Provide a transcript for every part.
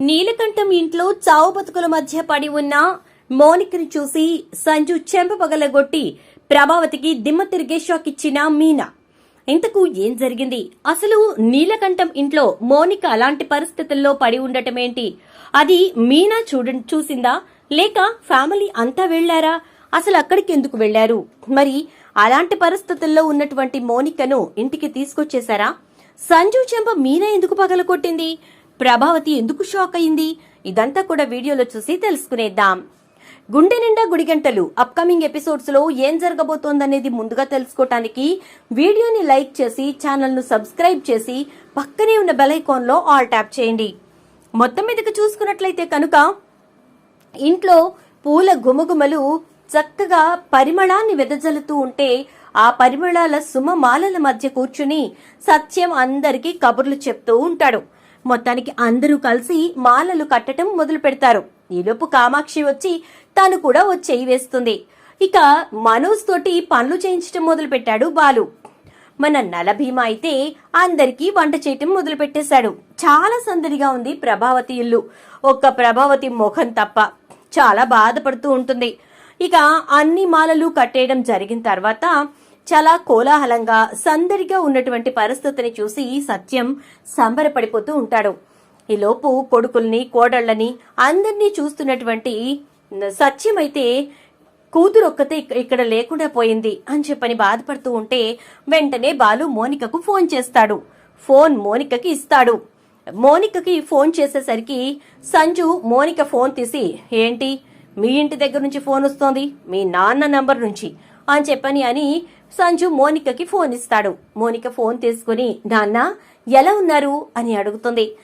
నీలకంఠం ఇంట్లో చావు బతుకుల మధ్య పడి ఉన్న మోనికను చూసి సంజు చెంప పగలగొట్టి ప్రభావతికి దిమ్మ తిరిగే షాక్ ఇచ్చిన మీనా. ఇంతకు ఏం జరిగింది? అసలు నీలకంఠం ఇంట్లో మోనిక అలాంటి పరిస్థితుల్లో పడి ఉండటమేంటి అది మీనా చూడ చూసిందా? లేక ఫ్యామిలీ అంతా వెళ్ళారా అసలు అక్కడికి ఎందుకు వెళ్ళారు మరి అలాంటి పరిస్థితుల్లో ఉన్నటువంటి మోనికను ఇంటికి తీసుకొచ్చేశారా? సంజు చెంప మీనా ఎందుకు పగలగొట్టింది? ప్రభావతి ఎందుకు షాక్ అయింది? ఇదంతా కూడా వీడియోలో చూసి తెలుసుకునేద్దాం. గుండె నిండా గుడిగంటలు అప్కమింగ్ ఎపిసోడ్స్లో ఏం జరగబోతోందనేది ముందుగా తెలుసుకోవటానికి వీడియోని లైక్ చేసి ఛానల్ను సబ్స్క్రైబ్ చేసి పక్కనే ఉన్న బెల్లో ఆల్ ట్యాప్ చేయండి. మొత్తం మీదకి చూసుకున్నట్లయితే కనుక ఇంట్లో పూల గుమగుమలు చక్కగా పరిమళాన్ని వెదజల్లుతూ ఉంటే ఆ పరిమళాల సుమమాలల మధ్య కూర్చుని సత్యం అందరికీ కబుర్లు చెప్తూ ఉంటాడు. మొత్తానికి అందరూ కలిసి మాలలు కట్టడం మొదలు పెడతారు. ఈలోపు కామాక్షి వచ్చి తాను కూడా వచ్చేయి వేస్తుంది. ఇక మనోజ్ తోటి పనులు చేయించడం మొదలు పెట్టాడు బాలు. మన నలభీమ అయితే అందరికీ వంట చేయటం మొదలు పెట్టేశాడు. చాలా సందడిగా ఉంది ప్రభావతి ఇల్లు. ఒక్క ప్రభావతి ముఖం తప్ప చాలా బాధపడుతూ ఉంటుంది. ఇక అన్ని మాలలు కట్టేయడం జరిగిన తర్వాత చాలా కోలాహలంగా సందడిగా ఉన్నటువంటి పరిస్థితిని చూసి సత్యం సంబరపడిపోతూ ఉంటాడు. ఈలోపు కొడుకుల్ని కోడళ్ళని అందరినీ చూస్తున్నటువంటి సత్యం అయితే కూతురు ఒక్కతే ఇక్కడ లేకుండా పోయింది అని చెప్పని బాధపడుతూ ఉంటే వెంటనే బాలు మోనికకు ఫోన్ చేస్తాడు. ఫోన్ మోనికకి ఇస్తాడు. మోనికకి ఫోన్ చేసేసరికి సంజు మోనిక ఫోన్ తీసి ఏంటి? మీ ఇంటి దగ్గర నుంచి ఫోన్ వస్తోంది. మీ నాన్న నంబర్ నుంచి. అని చెప్పని అని సంజు మోనికకి ఫోన్ ఇస్తాడు. మోనిక ఫోన్ తీసుకుని నాన్న ఎలా ఉన్నారు? అని అడుగుతుంది.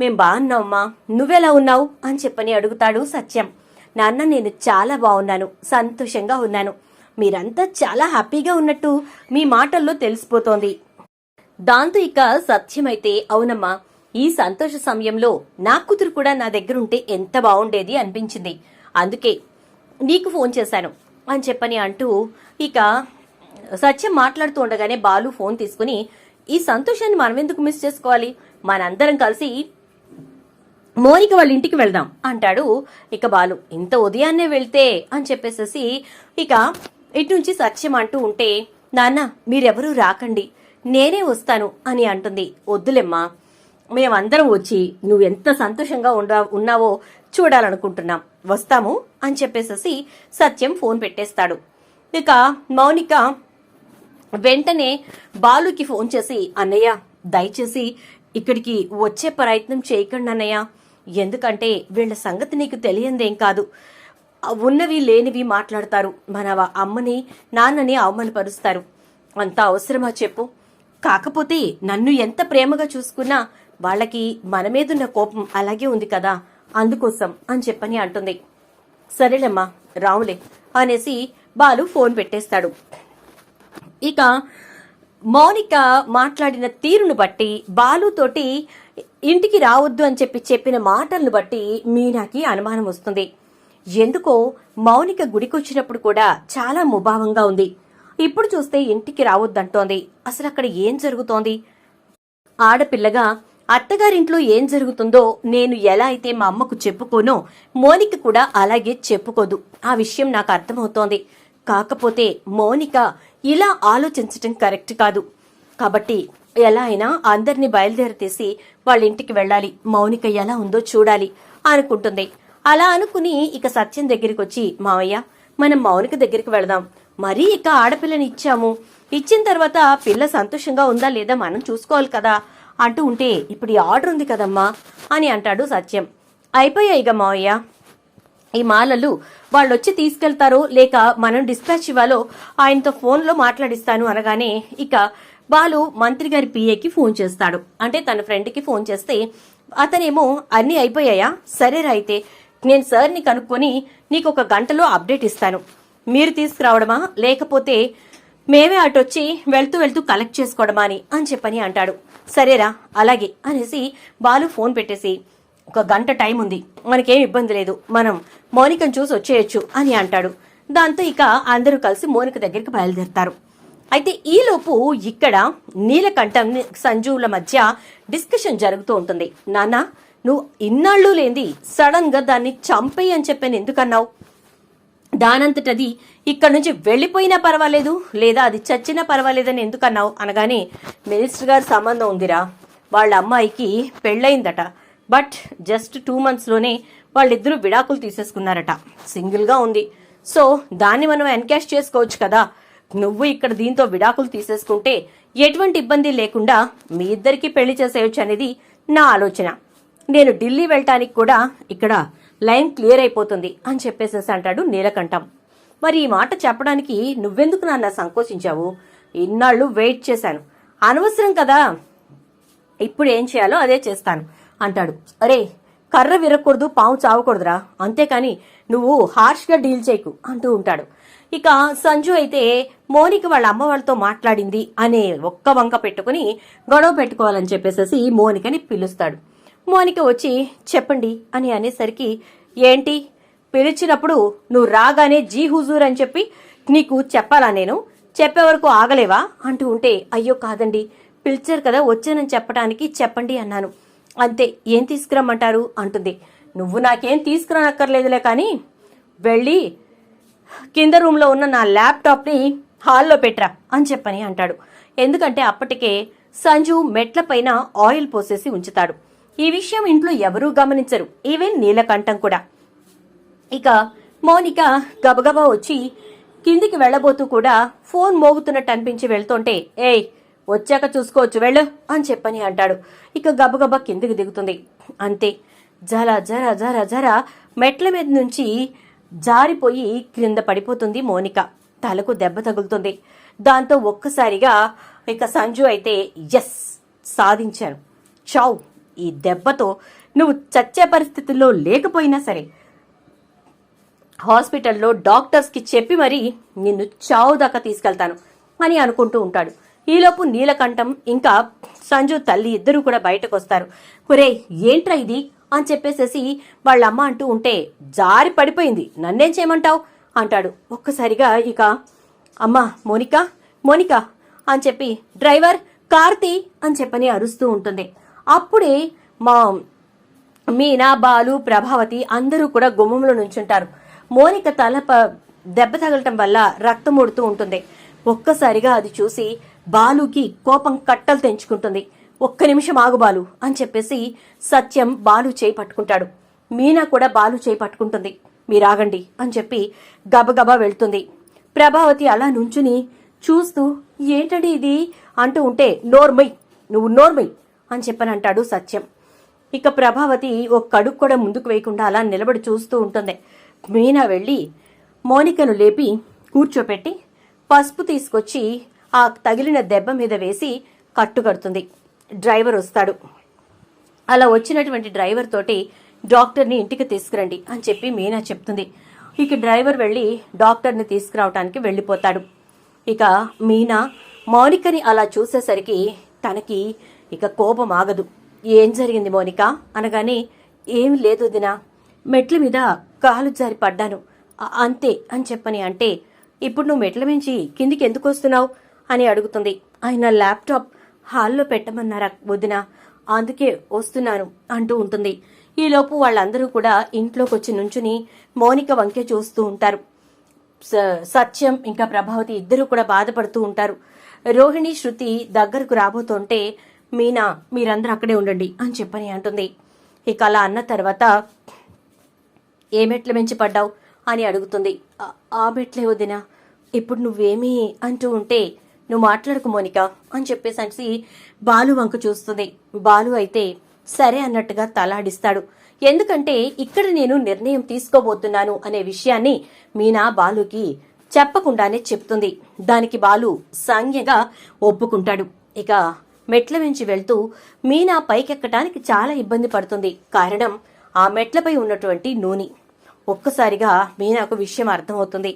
మేం బాగున్నావమ్మా నువ్వెలా ఉన్నావు? అని చెప్పని అడుగుతాడు సత్యం. నాన్న నేను చాలా బాగున్నాను. సంతోషంగా ఉన్నాను. మీరంతా చాలా హ్యాపీగా ఉన్నట్టు మీ మాటల్లో తెలిసిపోతోంది. దాంతో ఇక సత్యమైతే అవునమ్మా ఈ సంతోష సమయంలో నా కూతురు కూడా నా దగ్గర ఉంటే ఎంత బాగుండేది అనిపించింది. అందుకే నీకు ఫోన్ చేశాను. అని చెప్పని అంటూ ఇక సత్యం మాట్లాడుతూ ఉండగానే బాలు ఫోన్ తీసుకుని ఈ సంతోషాన్ని మనం ఎందుకు మిస్ చేసుకోవాలి? మనందరం కలిసి మోనిక వాళ్ళ ఇంటికి వెళ్దాం అంటాడు ఇక బాలు. ఇంత ఉదయాన్నే వెళ్తే అని చెప్పేసేసి ఇక ఇటు నుంచి సత్యం అంటూ ఉంటే నాన్న మీరెవరూ రాకండి. నేనే వస్తాను అని అంటుంది. వద్దులేమ్మా మేమందరం వచ్చి నువ్వెంత సంతోషంగా ఉండా ఉన్నావో చూడాలనుకుంటున్నాం. వస్తాము అని చెప్పేసేసి సత్యం ఫోన్ పెట్టేస్తాడు. ఇక మౌనిక వెంటనే బాలుకి ఫోన్ చేసి అన్నయ్య దయచేసి ఇక్కడికి వచ్చే ప్రయత్నం చేయకండి అన్నయ్య. ఎందుకంటే వీళ్ళ సంగతి నీకు తెలియందేం కాదు. ఉన్నవి లేనివి మాట్లాడతారు. మన అమ్మని నాన్నని అవమానపరుస్తారు. అంత అవసరమా చెప్పు. కాకపోతే నన్ను ఎంత ప్రేమగా చూసుకున్నా వాళ్ళకి మన మీదున్న కోపం అలాగే ఉంది కదా. అందుకోసం అని చెప్పని అంటుంది. సరేలేమ్మా రావులే అనేసి బాలు ఫోన్ పెట్టేస్తాడు. ఇక మౌనిక మాట్లాడిన తీరును బట్టి బాలుతోటి ఇంటికి రావద్దు అని చెప్పి చెప్పిన మాటలను బట్టి మీనాకి అనుమానం వస్తుంది. ఎందుకో మౌనిక గుడికొచ్చినప్పుడు కూడా చాలా ముభావంగా ఉంది. ఇప్పుడు చూస్తే ఇంటికి రావద్దంటోంది. అసలు అక్కడ ఏం జరుగుతోంది? ఆడపిల్లగా అత్తగారింట్లో ఏం జరుగుతుందో నేను ఎలా అయితే మా అమ్మకు చెప్పుకోనో మోనిక కూడా అలాగే చెప్పుకోదు. ఆ విషయం నాకు అర్థమవుతోంది. కాకపోతే మోనిక ఇలా ఆలోచించటం కరెక్ట్ కాదు. కాబట్టి ఎలా అయినా అందరినీ బయలుదేరతీసి వాళ్ళ ఇంటికి వెళ్ళాలి. మౌనిక ఎలా ఉందో చూడాలి అనుకుంటుంది. అలా అనుకుని ఇక సత్యం దగ్గరికి వచ్చి మావయ్య మనం మౌనిక దగ్గరికి వెళదాం. మరీ ఇక ఆడపిల్లని ఇచ్చాము. ఇచ్చిన తర్వాత పిల్ల సంతోషంగా ఉందా లేదా మనం చూసుకోవాలి కదా అంటూ ఉంటే ఇప్పుడు ఈ ఆర్డర్ ఉంది కదమ్మా అని అంటాడు సత్యం. అయిపోయాయి ఇక మావయ్య? ఈ మాలలు వాళ్ళు వచ్చి తీసుకెళ్తారో లేక మనం డిస్పాచ్ ఇవ్వాలో ఆయనతో ఫోన్లో మాట్లాడిస్తాను అనగానే ఇక బాలు మంత్రి గారి పిఏకి ఫోన్ చేస్తాడు. అంటే తన ఫ్రెండ్కి ఫోన్ చేస్తే అతనేమో అన్నీ అయిపోయాయా? సరేరా అయితే నేను సార్ని కనుక్కొని నీకు ఒక గంటలో అప్డేట్ ఇస్తాను. మీరు తీసుకురావడమా? లేకపోతే మేమే అటు వచ్చి వెళ్తూ వెళ్తూ కలెక్ట్ చేసుకోవడమా అని అని చెప్పని అంటాడు. సరేరా అలాగే అనేసి బాలు ఫోన్ పెట్టేసి ఒక గంట టైం ఉంది. మనకేం ఇబ్బంది లేదు. మనం మౌనికను చూసి వచ్చేయచ్చు అని అంటాడు. దాంతో ఇక అందరూ కలిసి మౌనిక దగ్గరికి బయలుదేరతారు. అయితే ఈలోపు ఇక్కడ నీలకంఠం సంజువుల మధ్య డిస్కషన్ జరుగుతూ ఉంటుంది. నాన్న నువ్వు ఇన్నాళ్ళు లేంది సడన్గా దాన్ని చంపేయి అని చెప్పాను. ఎందుకన్నావు? దానంతటది ఇక్కడ నుంచి వెళ్ళిపోయినా పర్వాలేదు లేదా అది చచ్చినా పర్వాలేదని ఎందుకన్నావు? అనగానే మినిస్టర్ గారి సంబంధం ఉందిరా. వాళ్ళ అమ్మాయికి పెళ్ళయిందట. బట్ జస్ట్ టూ మంత్స్లోనే వాళ్ళిద్దరూ విడాకులు తీసేసుకున్నారట. సింగిల్గా ఉంది. సో దాన్ని మనం ఎన్కాష్ చేసుకోవచ్చు కదా. నువ్వు ఇక్కడ దీంతో విడాకులు తీసేసుకుంటే ఎటువంటి ఇబ్బంది లేకుండా మీ ఇద్దరికి పెళ్ళి చేసేయచ్చు అనేది నా ఆలోచన. నేను ఢిల్లీ వెళ్ళటానికి కూడా ఇక్కడ లైన్ క్లియర్ అయిపోతుంది అని చెప్పేసేసి అంటాడు నీలకంఠం. మరి ఈ మాట చెప్పడానికి నువ్వెందుకు నాన్న సంకోచించావు? ఇన్నాళ్ళు వెయిట్ చేశాను. అనవసరం కదా. ఇప్పుడు ఏం చేయాలో అదే చేస్తాను. అంటాడు. అరే కర్ర విరగకూడదు పాము చావకూడదురా. అంతేకాని నువ్వు హార్ష్గా డీల్ చేయకు అంటూ ఉంటాడు. ఇక సంజు అయితే మోనిక వాళ్ళ అమ్మ వాళ్ళతో మాట్లాడింది అనే ఒక్క వంక పెట్టుకుని గొడవ పెట్టుకోవాలని చెప్పేసేసి మోనికని పిలుస్తాడు. మోనిక వచ్చి చెప్పండి అని అనేసరికి ఏంటి? పిలిచినప్పుడు నువ్వు రాగానే జీ హుజూర్ అని చెప్పి నీకు చెప్పాలా నేను? చెప్పే వరకు ఆగలేవా? అంటూ ఉంటే అయ్యో కాదండి. పిలిచారు కదా వచ్చానని చెప్పడానికి చెప్పండి అన్నాను. అంతే ఏం తీసుకురమ్మంటారు? అంటుంది. నువ్వు నాకేం తీసుకురానక్కర్లేదులే కానీ వెళ్ళి కింద రూమ్లో ఉన్న నా ల్యాప్టాప్ని హాల్లో పెట్టరా అని చెప్పని అంటాడు. ఎందుకంటే అప్పటికే సంజు మెట్లపైన ఆయిల్ పోసేసి ఉంచుతాడు. ఈ విషయం ఇంట్లో ఎవరూ గమనించరు. ఈవెన్ నీలకంఠం కూడా. ఇక మౌనిక గబగబా వచ్చి కిందికి వెళ్ళబోతూ కూడా ఫోన్ మోగుతున్నట్టు అనిపించి వెళ్తుంటే ఏయ్ వచ్చాక చూసుకోవచ్చు వెళ్ళు అని చెప్పని అంటాడు. ఇక గబగబా కిందికి దిగుతుంది. అంతే. జర జర జర జర మెట్ల మీద నుంచి జారిపోయి క్రింద పడిపోతుంది మోనిక. తలకు దెబ్బ తగులుతుంది. దాంతో ఒక్కసారిగా ఇక సంజు అయితే ఎస్ సాధించాను చావ్. ఈ దెబ్బతో నువ్వు చచ్చే పరిస్థితుల్లో లేకపోయినా సరే హాస్పిటల్లో డాక్టర్స్కి చెప్పి మరీ నిన్ను చావు దాకా తీసుకెళ్తాను అని అనుకుంటూ ఉంటాడు. ఈలోపు నీలకంఠం ఇంకా సంజు తల్లి ఇద్దరూ కూడా బయటకు వస్తారు ఒరే ఏంట్రా ఇది? అని చెప్పేసేసి వాళ్ళమ్మ అంటూ ఉంటే జారి పడిపోయింది నన్నేం చేయమంటావు? అంటాడు. ఒక్కసారిగా ఇక అమ్మా మోనిక మోనిక అని చెప్పి డ్రైవర్ కార్తీ అని చెప్పని అరుస్తూ ఉంటుంది. అప్పుడే మా మీనా బాలు ప్రభావతి అందరూ కూడా గుమ్మంలో నుంచుంటారు. మోనిక తల దెబ్బ తగలటం వల్ల రక్తం ఊడుతూ ఉంటుంది. ఒక్కసారిగా అది చూసి బాలుకి కోపం కట్టలు తెంచుకుంటుంది. ఒక్క నిమిషం ఆగు బాలు అని చెప్పేసి సత్యం బాలు చేయి పట్టుకుంటాడు. మీనా కూడా బాలు చేయి పట్టుకుంటుంది. మీరాగండి అని చెప్పి గబగబా వెళ్తుంది. ప్రభావతి అలా నుంచుని చూస్తూ ఏంటండి ఇది? అంటూ ఉంటే నోర్మై నువ్వు నోర్మై అని చెప్పని అంటాడు సత్యం. ఇక ప్రభావతి ఒక కడుక్కు కూడా ముందుకు వేయకుండా అలా నిలబడి చూస్తూ ఉంటుంది. మీనా వెళ్ళి మోనికను లేపి కూర్చోపెట్టి పసుపు తీసుకొచ్చి ఆ తగిలిన దెబ్బ మీద వేసి కట్టుకడుతుంది. డ్రైవర్ వస్తాడు. అలా వచ్చినటువంటి డ్రైవర్ తోటి డాక్టర్ని ఇంటికి తీసుకురండి అని చెప్పి మీనా చెప్తుంది. ఇక డ్రైవర్ వెళ్ళి డాక్టర్ని తీసుకురావటానికి వెళ్ళిపోతాడు. ఇక మీనా మౌనికని అలా చూసేసరికి తనకి ఇక కోపం ఆగదు. ఏం జరిగింది మౌనిక? అనగానే ఏం లేదు దినా మెట్ల మీద కాలు జారి పడ్డాను. అంతే అని చెప్పని అంటే ఇప్పుడు నువ్వు మెట్ల మించి కిందికి ఎందుకు వస్తున్నావు? అని అడుగుతుంది. ఆయన ల్యాప్టాప్ హాల్లో పెట్టమన్నారా వదిన? అందుకే వస్తున్నాను అంటూ ఉంటుంది. ఈలోపు వాళ్ళందరూ కూడా ఇంట్లోకి వచ్చి నుంచుని మౌనిక వంకే చూస్తూ ఉంటారు. స- సత్యం ఇంకా ప్రభావతి ఇద్దరూ కూడా బాధపడుతూ ఉంటారు. రోహిణి శృతి దగ్గరకు రాబోతుంటే మీనా మీరందరూ అక్కడే ఉండండి అని చెప్పని అంటుంది. ఇక అలా అన్న తర్వాత ఏ మెట్ల మించి పడ్డావు? అని అడుగుతుంది. "ఆ- ఆ మెట్లే వదినా. ఇప్పుడు నువ్వేమీ? అంటూ ఉంటే నువ్వు మాట్లాడకు మోనిక అని చెప్పేసి బాలు వంక చూస్తుంది. బాలు అయితే సరే అన్నట్టుగా తలాడిస్తాడు. ఎందుకంటే ఇక్కడ నేను నిర్ణయం తీసుకోబోతున్నాను అనే విషయాన్ని మీనా బాలుకి చెప్పకుండానే చెప్తుంది. దానికి బాలు సంజ్ఞగా ఒప్పుకుంటాడు. ఇక మెట్ల నుంచి వెళ్తూ మీనా పైకెక్కటానికి చాలా ఇబ్బంది పడుతుంది. కారణం ఆ మెట్లపై ఉన్నటువంటి నూనె. ఒక్కసారిగా మీనాకు విషయం అర్థమవుతుంది.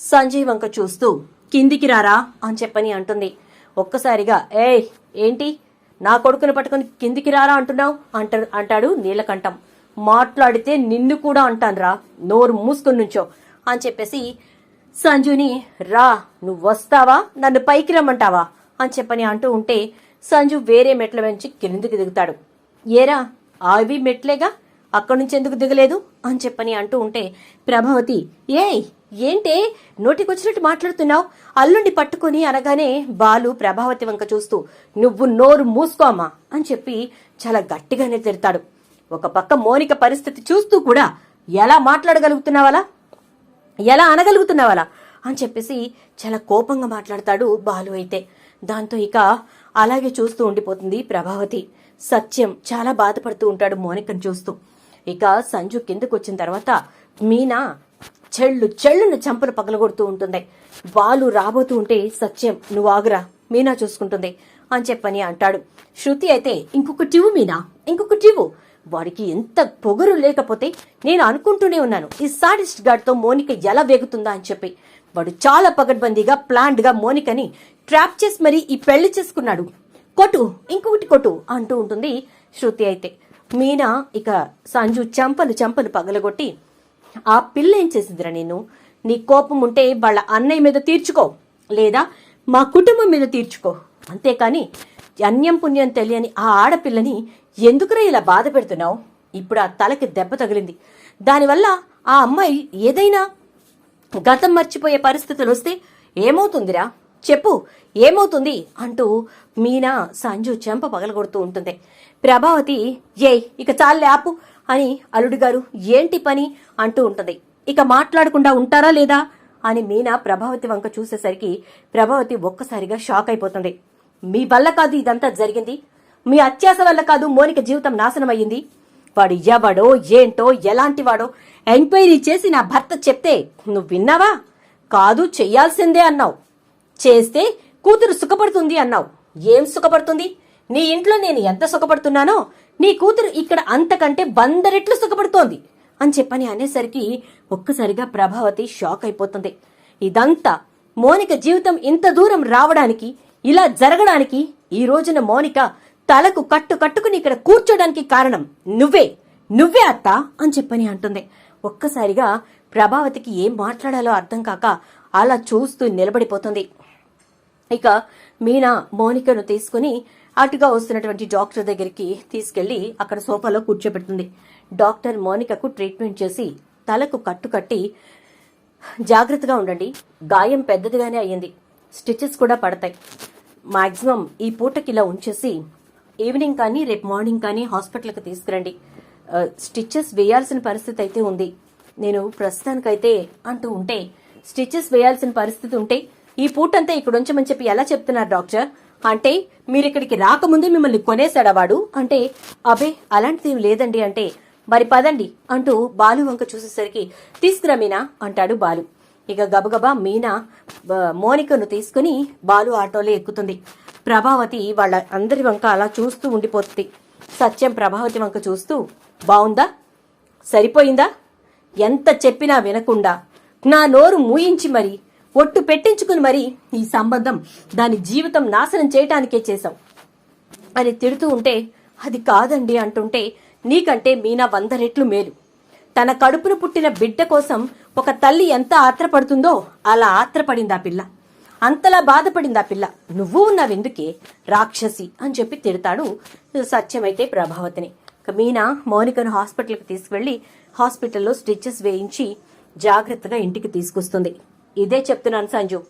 సంజయ్ వంక చూస్తూ కిందికి రారా అని చెప్పని అంటుంది. ఒక్కసారిగా ఏయ్ ఏంటి? నా కొడుకుని పట్టుకొని కిందికి రారా అంటున్నావు? అంట అంటాడు నీలకంఠం. మాట్లాడితే నిన్ను కూడా అంటానురా. నోరు మూసుకుని నుంచో. అని చెప్పేసి సంజుని రా. నువ్వు వస్తావా? నన్ను పైకి రమ్మంటావా? అని చెప్పని అంటూ ఉంటే సంజు వేరే మెట్ల నుంచి కిందికి దిగుతాడు. ఏరా అవి మెట్లేగా? అక్కడి నుంచి ఎందుకు దిగలేదు? అని చెప్పని అంటూ ఉంటే ప్రభావతి ఏయ్ ఏంటే నోటికొచ్చినట్టు మాట్లాడుతున్నావు? అల్లుండి పట్టుకొని అనగానే బాలు ప్రభావతి వంక చూస్తూ నువ్వు నోరు మూసుకోమ్మా అని చెప్పి చాలా గట్టిగానే తిడతాడు. ఒక పక్క మోనిక పరిస్థితి చూస్తూ కూడా ఎలా మాట్లాడగలుగుతున్నావాలా? ఎలా అనగలుగుతున్నావాలా? అని చెప్పేసి చాలా కోపంగా మాట్లాడతాడు బాలు అయితే. దాంతో ఇక అలాగే చూస్తూ ఉండిపోతుంది ప్రభావతి. సత్యం చాలా బాధపడుతూ ఉంటాడు మోనికను చూస్తూ. ఇక సంజు కిందకు వచ్చిన తర్వాత మీనా చెళ్ళు చెళ్ళును చంపలు పగలగొడుతూ ఉంటుంది. బాలు రాబోతూ ఉంటే సత్యం నువ్వు ఆగురా మీనా చూసుకుంటుంది అని చెప్పని అంటాడు. శృతి అయితే ఇంకొక టివు మీనా ఇంకొక టివు వాడికి ఎంత పొగరు లేకపోతే నేను అనుకుంటూనే ఉన్నాను. ఈ సాడిస్ట్ గార్డ్తో మోనిక ఎలా వేగుతుందా అని చెప్పి. వాడు చాలా పగడ్బందీగా ప్లాండ్గా మోనికని ట్రాప్ చేసి మరీ ఈ పెళ్ళి చేసుకున్నాడు. కొట్టు ఇంకొకటి కొట్టు అంటూ ఉంటుంది శృతి అయితే. మీనా ఇక సంజు చంపలు చంపలు పగలగొట్టి ఆ పిల్ల ఏం చేసిందిరా నేను నీ కోపం ఉంటే వాళ్ళ అన్నయ్య మీద తీర్చుకో లేదా మా కుటుంబం మీద తీర్చుకో. అంతేకాని అన్యం పుణ్యం తెలియని ఆ ఆడపిల్లని ఎందుకురా ఇలా బాధ పెడుతున్నావు? ఇప్పుడు ఆ తలకి దెబ్బ తగిలింది. దానివల్ల ఆ అమ్మాయి ఏదైనా గతం మర్చిపోయే పరిస్థితులు వస్తే ఏమవుతుందిరా? చెప్పు ఏమవుతుంది అంటూ మీనా సంజు చెంప పగలగొడుతూ ఉంటుంది. ప్రభావతి ఏ ఇక చాలే ఆపు అని అల్లుడిగారు ఏంటి పని అంటూ ఉంటుంది. ఇక మాట్లాడకుండా ఉంటారా లేదా అని మీనా ప్రభావతి వంక చూసేసరికి ప్రభావతి ఒక్కసారిగా షాక్ అయిపోతుంది. మీ వల్ల కాదు ఇదంతా జరిగింది. మీ అత్యాస వల్ల కాదు మోనిక జీవితం నాశనం అయ్యింది వాడు ఎవడో ఏంటో ఎలాంటి వాడో ఎంక్వైరీ చేసి నా భర్త చెప్తే నువ్వు విన్నావా? కాదు చెయ్యాల్సిందే అన్నావు. చేస్తే కూతురు సుఖపడుతుంది అన్నావు. ఏం సుఖపడుతుంది? నీ ఇంట్లో నేను ఎంత సుఖపడుతున్నానో నీ కూతురు ఇక్కడ అంతకంటే వంద రెట్లు సుఖపడుతోంది అని చెప్పని అనేసరికి ఒక్కసారిగా ప్రభావతి షాక్ అయిపోతుంది. ఇదంతా మోనిక జీవితం ఇంత దూరం రావడానికి ఇలా జరగడానికి ఈ రోజున మోనిక తలకు కట్టు కట్టుకుని ఇక్కడ కూర్చోడానికి కారణం నువ్వే. నువ్వే అత్త అని చెప్పని అంటుంది. ఒక్కసారిగా ప్రభావతికి ఏం మాట్లాడాలో అర్థం కాక అలా చూస్తూ నిలబడిపోతుంది. ఇక మీనా మౌనికను తీసుకుని అటుగా వస్తున్నటువంటి డాక్టర్ దగ్గరికి తీసుకెళ్ళి అక్కడ సోఫాలో కూర్చోబెడుతుంది. డాక్టర్ మోనికకు ట్రీట్మెంట్ చేసి తలకు కట్టు కట్టి జాగ్రత్తగా ఉండండి. గాయం పెద్దదిగానే అయ్యింది. స్టిచెస్ కూడా పడతాయి. మాక్సిమం ఈ పూటకి ఇలా ఉంచేసి ఈవినింగ్ కానీ రేపు మార్నింగ్ కానీ హాస్పిటల్కి తీసుకురండి. స్టిచెస్ వేయాల్సిన పరిస్థితి అయితే ఉంది. నేను ప్రస్తుతానికైతే అంటూ ఉంటే స్టిచెస్ వేయాల్సిన పరిస్థితి ఉంటే ఈ పూటంతా ఇక్కడ ఉంచమని చెప్పి ఎలా చెప్తున్నారు డాక్టర్? అంటే మీరు ఇక్కడికి రాకముందే మిమ్మల్ని కొనేశాడా వాడు? అంటే అబే అలాంటిది ఏం లేదండి అంటే మరి పదండి అంటూ బాలు వంక చూసేసరికి తీసుకురా మీనా అంటాడు బాలు. ఇక గబగబా మీనా మోనికను తీసుకుని బాలు ఆటోలో ఎక్కుతుంది. ప్రభావతి వాళ్ళ అందరి వంక అలా చూస్తూ ఉండిపోతుంది. సత్యం ప్రభావతి వంక చూస్తూ బావుందా? సరిపోయిందా? ఎంత చెప్పినా వినకుండా. నా నోరు మూయించి మరి ఒట్టు పెట్టించుకుని మరి ఈ సంబంధం దాని జీవితం నాశనం చేయటానికే చేశావు. అని తిడుతూ ఉంటే అది కాదండి అంటుంటే నీకంటే మీనా వంద రెట్లు మేలు. తన కడుపును పుట్టిన బిడ్డ కోసం ఒక తల్లి ఎంత ఆత్రపడుతుందో అలా ఆత్రపడింది ఆ పిల్ల. అంతలా బాధపడింది ఆ పిల్ల. నువ్వు ఉన్నావెందుకే? రాక్షసి అని చెప్పి తిడతాడు సత్యమైతే ప్రభావతిని. మీనా మౌనికను హాస్పిటల్కి తీసుకువెళ్ళి హాస్పిటల్లో స్టిచెస్ వేయించి జాగ్రత్తగా ఇంటికి తీసుకొస్తుంది. ఇదే చెప్తున్నాను సంజు.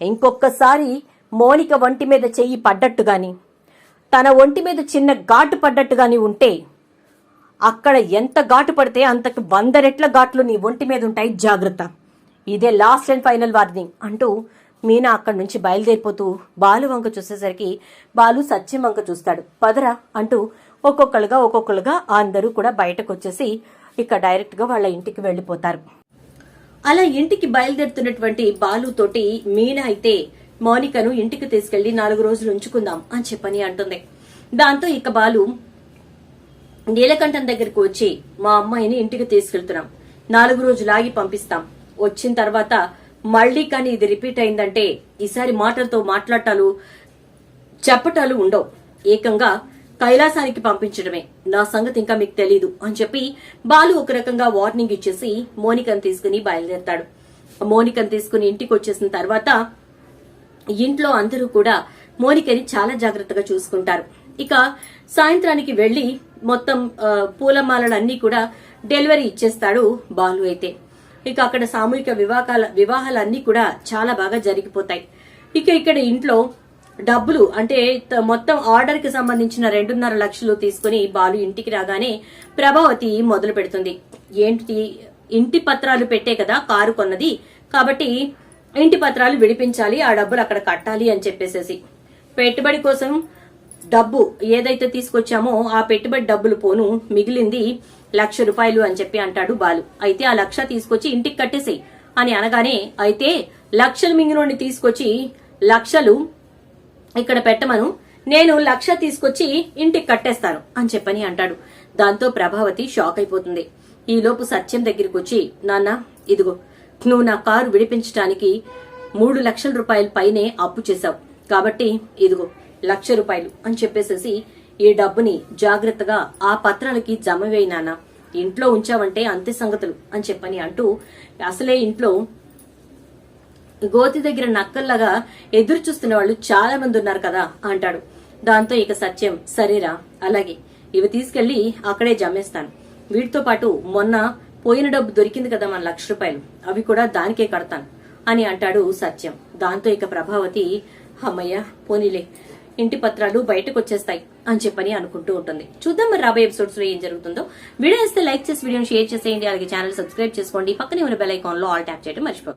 ఇంకొకసారి మోనిక ఒంటి మీద చెయ్యి పడ్డట్టుగాని తన ఒంటి మీద చిన్న ఘాటు పడ్డట్టుగాని ఉంటే అక్కడ ఎంత ఘాటు పడితే అంతకు వంద రెట్ల ఘాట్లు నీ ఒంటి మీద ఉంటాయి జాగ్రత్త. ఇదే లాస్ట్ అండ్ ఫైనల్ వార్నింగ్ అంటూ మీనా అక్కడి నుంచి బయలుదేరిపోతూ బాలు వంక చూసేసరికి బాలు సత్యం వంక చూస్తాడు. పదరా అంటూ ఒక్కొక్కరుగా ఒక్కొక్కరుగా అందరూ కూడా బయటకు వచ్చేసి ఇక డైరెక్ట్గా వాళ్ళ ఇంటికి వెళ్ళిపోతారు. అలా ఇంటికి బయలుదేరుతున్నటువంటి బాలు తోటి మీనా అయితే మౌనికను ఇంటికి తీసుకెళ్ళి నాలుగు రోజులు ఉంచుకుందాం అని చెప్పని అంటుంది. దాంతో ఇక బాలు నీలకంఠం దగ్గరికి వచ్చి మా అమ్మాయిని ఇంటికి తీసుకెళ్తున్నాం. నాలుగు రోజులు ఆగి పంపిస్తాం. వచ్చిన తర్వాత మళ్ళీ కానీ ఇది రిపీట్ అయిందంటే ఈసారి మాటలతో మాట్లాడటాలు చెప్పటాలు ఉండవు. ఏకంగా కైలాసానికి పంపించడమే. నా సంగతి ఇంకా మీకు తెలీదు అని చెప్పి బాలు ఒక రకంగా వార్నింగ్ ఇచ్చేసి మోనికను తీసుకుని బయలుదేరతాడు. మోనికను తీసుకుని ఇంటికి వచ్చేసిన తర్వాత ఇంట్లో అందరూ కూడా మోనికని చాలా జాగ్రత్తగా చూసుకుంటారు. ఇక సాయంత్రానికి వెళ్ళి మొత్తం పూలమాలలన్నీ పూలమాలలు కూడా డెలివరీ ఇచ్చేస్తాడు బాలు అయితే. ఇక అక్కడ సామూహిక వివాహాల వివాహాలన్నీ కూడా చాలా బాగా జరిగిపోతాయి. ఇక ఇక్కడ ఇంట్లో డబ్బులు అంటే మొత్తం ఆర్డర్కి సంబంధించిన రెండున్నర లక్షలు తీసుకుని బాలు ఇంటికి రాగానే ప్రభావతి మొదలు పెడుతుంది. ఏంటి? ఇంటి పత్రాలు పెట్టే కదా కారు కొన్నది. కాబట్టి ఇంటి పత్రాలు విడిపించాలి ఆ డబ్బులు అక్కడ కట్టాలి అని చెప్పేసేసి. పెట్టుబడి కోసం డబ్బు ఏదైతే తీసుకొచ్చామో ఆ పెట్టుబడి డబ్బులు పోను మిగిలింది లక్ష రూపాయలు అని చెప్పి అంటాడు బాలు. అయితే ఆ లక్ష తీసుకొచ్చి ఇంటికి కట్టేసేయి అని అనగానే అయితే లక్షలు మింగినోడిని తీసుకొచ్చి లక్షలు ఇక్కడ పెట్టమను నేను లక్ష తీసుకొచ్చి ఇంటికి కట్టేస్తాను అని చెప్పని అంటాడు. దాంతో ప్రభావతి షాక్ అయిపోతుంది. ఈలోపు సత్యం దగ్గరికి వచ్చి నాన్న ఇదిగో నువ్వు నా కారు విడిపించడానికి మూడు లక్షల రూపాయల పైనే అప్పు చేశావు. కాబట్టి ఇదిగో లక్ష రూపాయలు అని చెప్పేసేసి ఈ డబ్బుని జాగ్రత్తగా ఆ పత్రాలకి జమ వేయి నాన్న. ఇంట్లో ఉంచావంటే అంతే సంగతులు అని చెప్పని అంటూ అసలే ఇంట్లో గోతి దగ్గర నక్కల్లాగా ఎదురు చూస్తున్న వాళ్ళు చాలా మంది ఉన్నారు కదా అంటాడు. దాంతో ఇక సత్యం సరేరా అలాగే. ఇవి తీసుకెళ్ళి అక్కడే జమేస్తాను. వీటితో పాటు మొన్న పోయిన డబ్బు దొరికింది కదా మన లక్ష రూపాయలు. అవి కూడా దానికే కడతాను అని అంటాడు సత్యం. దాంతో ఇక ప్రభావతి అమ్మయ్య పోనీలే. ఇంటి పత్రాలు బయటకు వచ్చేస్తాయి అని చెప్పని అనుకుంటూ ఉంటుంది. చూద్దాం మరి రాబోయే ఎపిసోడ్స్లో ఏం జరుగుతుందో. వీడియో ఇస్తే లైక్ చేసి వీడియోని షేర్ చేసేయండి. అలాగే ఛానల్ సబ్స్క్రైబ్ చేసుకోండి. పక్కనే ఉన్న బెల్ ఐకాన్లో ఆల్ ట్యాప్ చేయడం మర్చిపోకండి.